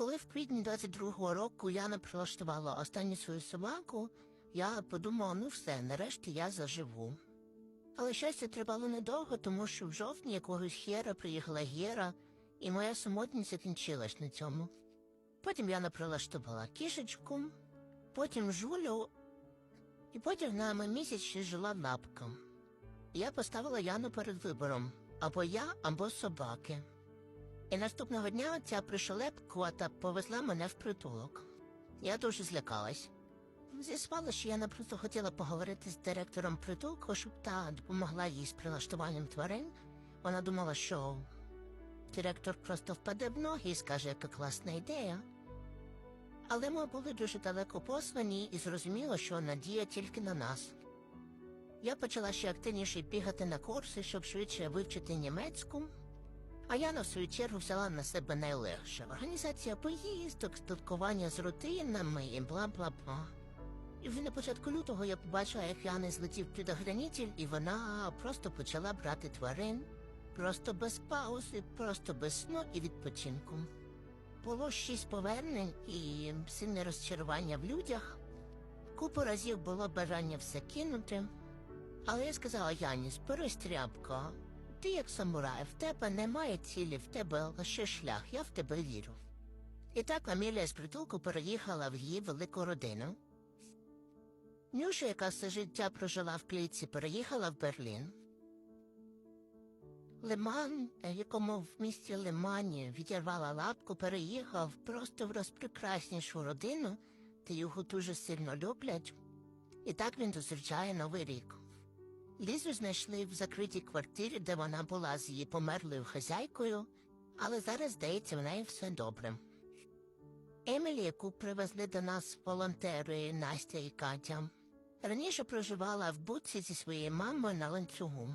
Коли в квітні 22-го року Яна прилаштувала останню свою собаку, я подумала, ну все, нарешті я заживу. Але щастя тривало недовго, тому що в жовтні якогось хера приїхала Гера, і моя самотність закінчилась на цьому. Потім Яна прилаштувала кішечку, потім жулю, і потім на місяць ще жила лапка. Я поставила Яну перед вибором або я, або собаки. І наступного дня ця пришелепкувата повезла мене в притулок. Я дуже злякалась. З'ясувала, що я просто хотіла поговорити з директором притулку, щоб та допомогла їй з прилаштуванням тварин. Вона думала, що директор просто впаде в ноги і скаже, яка класна ідея. Але ми були дуже далеко послані і зрозуміло, що надія тільки на нас. Я почала ще активніше бігати на курси, щоб швидше вивчити німецьку. А я, на свою чергу, взяла на себе найлегше. Організація поїздок, спілкування з рутинами і бла-бла-бла. І вже на початку лютого я побачила, як Яна злетів під предохранитель, і вона просто почала брати тварин. Просто без паузи, просто без сну і відпочинку. Було шість повернень і сильне розчарування в людях. Купу разів було бажання все кинути. Але я сказала Яні, зберись тряпку. Ти як самурай, в тебе немає цілі, в тебе лише шлях, я в тебе вірю. І так Амілія з притулку переїхала в її велику родину. Нюша, яка все життя прожила в клітці, переїхала в Берлін. Лиман, е, якому в місті Лимані відірвала лапку, переїхав просто в розпрекраснішу родину, де його дуже сильно люблять. І так він зустрічає Новий рік. Лізу знайшли в закритій квартирі, де вона була з її померлою хазяйкою, але зараз, здається, в неї все добре. Емілі, яку привезли до нас волонтери Настя і Катя, раніше проживала в будці зі своєю мамою на ланцюгу,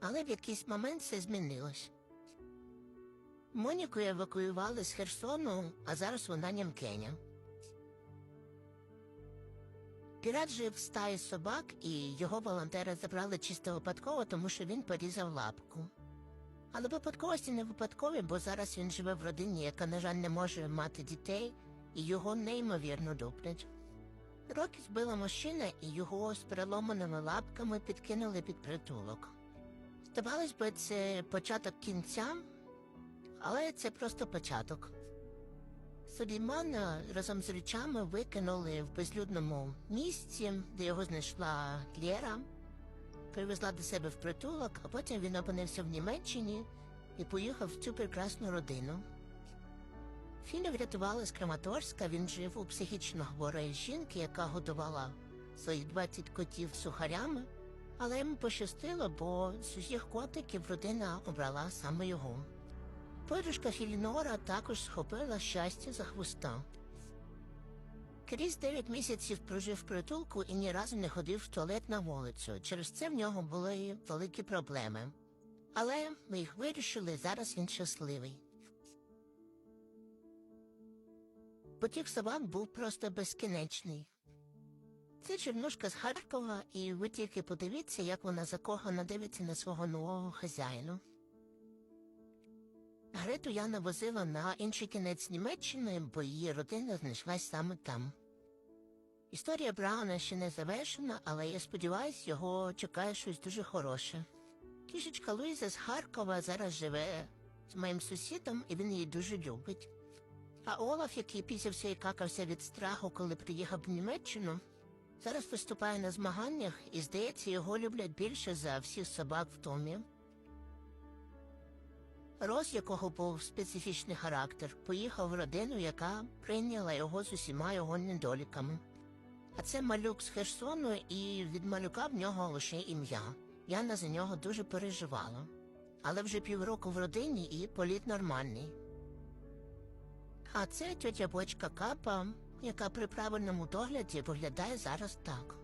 але в якийсь момент все змінилось. Моніку евакуювали з Херсону, а зараз вона нямкеня. Пірат жив в стаї собак, і його волонтери забрали чисто випадково, тому що він порізав лапку. Але випадковості не випадкові, бо зараз він живе в родині, яка, на жаль, не може мати дітей, і його неймовірно люблять. Роки збила машина, і його з переломаними лапками підкинули під притулок. Здавалось би, це початок кінця, але це просто початок. Сулеймана разом з речами викинули в безлюдному місці, де його знайшла Лєра, привезла до себе в притулок, а потім він опинився в Німеччині і поїхав в цю прекрасну родину. Філя врятували з Краматорська, він жив у психічно хворої жінки, яка годувала своїх 20 котів сухарями, але йому пощастило, бо з усіх котиків родина обрала саме його. Подружка Філінора також схопила щастя за хвоста. Кріс дев'ять місяців прожив в притулку і ні разу не ходив в туалет на вулицю. Через це в нього були великі проблеми. Але ми їх вирішили, зараз він щасливий. Потік собак був просто безкінечний. Це Чернушка з Харкова, і ви тільки подивіться, як вона закохано дивиться на свого нового хазяїна. Грету я навозила на інший кінець Німеччини, бо її родина знайшлась саме там. Історія Брауна ще не завершена, але я сподіваюся, його чекає щось дуже хороше. Кішечка Луїза з Харкова зараз живе з моїм сусідом, і він її дуже любить. А Олаф, який пісявся і какався від страху, коли приїхав в Німеччину, зараз виступає на змаганнях і, здається, його люблять більше за всіх собак в домі. Рос, якого був специфічний характер, поїхав в родину, яка прийняла його з усіма його недоліками. А це малюк з Херсону, і від малюка в нього лише ім'я. Яна за нього дуже переживала. Але вже півроку в родині і політ нормальний. А це тьотя бочка Капа, яка при правильному догляді виглядає зараз так.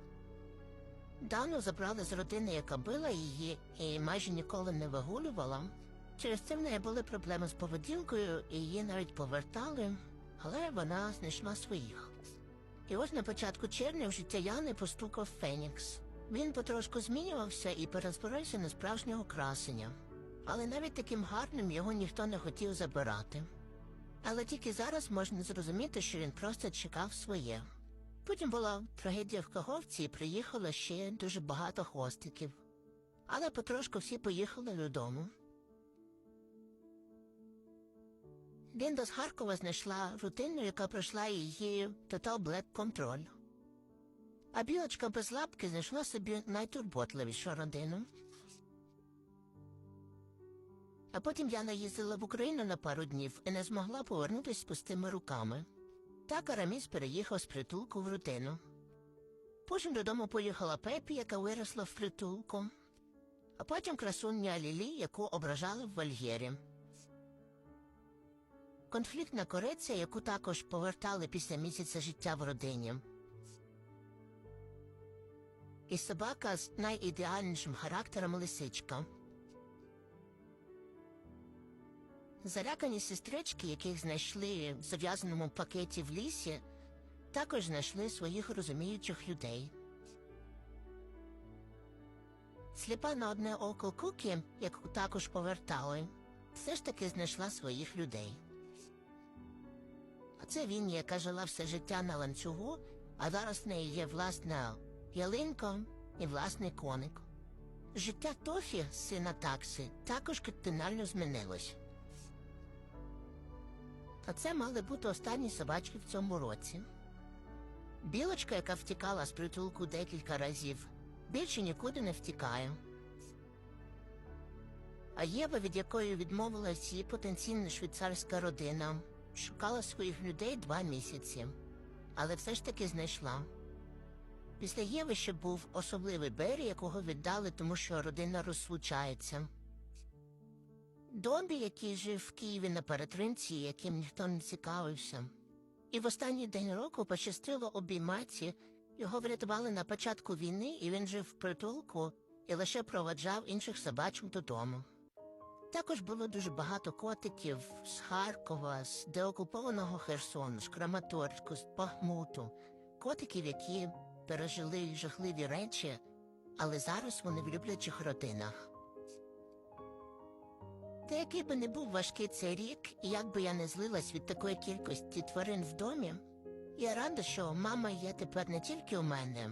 Дану забрали з родини, яка била її і майже ніколи не вигулювала. Через це в неї були проблеми з поведінкою, і її навіть повертали, але вона знайшла своїх. І ось на початку червня в життя Яни постукав Фенікс. Він потрошку змінювався і перетворився на справжнього красення. Але навіть таким гарним його ніхто не хотів забирати. Але тільки зараз можна зрозуміти, що він просто чекав своє. Потім була трагедія в Каговці і приїхало ще дуже багато хвостиків. Але потрошку всі поїхали додому. Лінда з Харкова знайшла рутину, яка пройшла її Total Black Control. А білочка без лапки знайшла собі найтурботливішу родину. А потім Яна їздила в Україну на пару днів і не змогла повернутися з пустими руками. Так Араміс переїхав з притулку в рутину. Потім додому поїхала Пепі, яка виросла в притулку, а потім красуня Лілі, яку ображали в вольєрі. Конфліктна кориця, яку також повертали після місяця життя в родині. І собака з найідеальнішим характером лисичка. Залякані сестрички, яких знайшли в зав'язаному пакеті в лісі, також знайшли своїх розуміючих людей. Сліпа на одне око Кукі, яку також повертали, все ж таки знайшла своїх людей. А це він, яка жила все життя на ланцюгу, а зараз в неї є власна ялинка і власний коник. Життя Тофі, сина такси, також кардинально змінилось. А це мали бути останні собачки в цьому році. Білочка, яка втікала з притулку декілька разів, більше нікуди не втікає. А Єва, від якої відмовилась її потенційна швейцарська родина, шукала своїх людей два місяці, але все ж таки знайшла. Після Єви ще був особливий Бері, якого віддали, тому що родина розлучається. Добі, який жив в Києві на перетримці, яким ніхто не цікавився. І в останній день року пощастило обіймаці, його врятували на початку війни, і він жив в притулку і лише проваджав інших собачок додому. Також було дуже багато котиків з Харкова, з деокупованого Херсону, з Краматорську, з Бахмуту, котиків, які пережили жахливі речі, але зараз вони в люблячих родинах. Та який би не був важкий цей рік, і як би я не злилась від такої кількості тварин в домі, я рада, що мама є тепер не тільки у мене,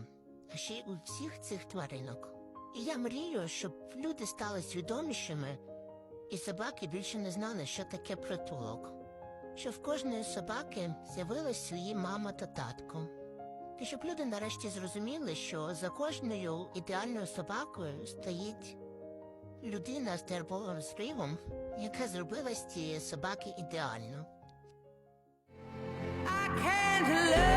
а ще й у всіх цих тваринок. І я мрію, щоб люди стали свідомішими, і собаки більше не знали, що таке притулок, що в кожної собаки з'явилась свої мама та татко. І щоб люди нарешті зрозуміли, що за кожною ідеальною собакою стоїть людина з терповим зривом, яка зробила з цієї собаки ідеально. I can't